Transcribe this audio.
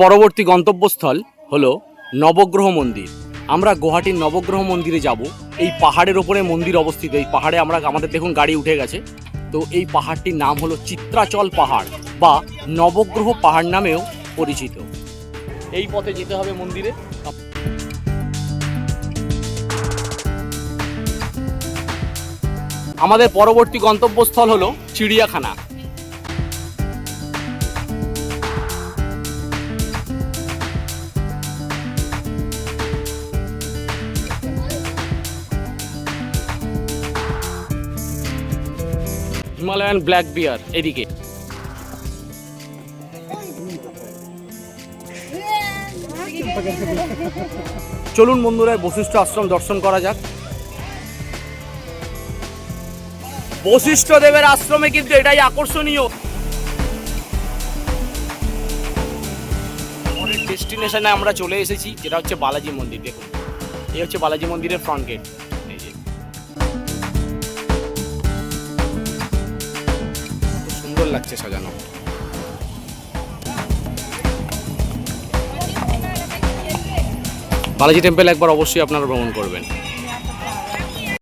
পরবর্তী গন্তব্যস্থল হলো নবগ্রহ মন্দির। আমরা গুয়াহাটির নবগ্রহ মন্দিরে যাব। এই পাহাড়ের ওপরে মন্দির অবস্থিত। এই পাহাড়ে আমরা, আমাদের দেখুন গাড়ি উঠে গেছে। তো এই পাহাড়টির নাম হলো চিত্রাচল পাহাড় বা নবগ্রহ পাহাড় নামেও পরিচিত। এই পথে যেতে হবে মন্দিরে। আমাদের পরবর্তী গন্তব্যস্থল হলো চিড়িয়াখানা। হিমালয়ান ব্ল্যাক বিয়ার এদিকে। চলুন বন্ধুরা, বশিষ্ঠ আশ্রম দর্শন করা যাক। বশিষ্ঠ দেবের আশ্রমে কিন্তু এটাই আকর্ষণীয়। ডেস্টিনেশনে আমরা চলে এসেছি, যেটা হচ্ছে বালাজি মন্দির, দেখুন। এই হচ্ছে বালাজি মন্দিরের ফ্রন্ট গেট সুন্দর লাগছে সাজানো। বালাজি টেম্পল একবার অবশ্যই আপনারা ভ্রমণ করবেন।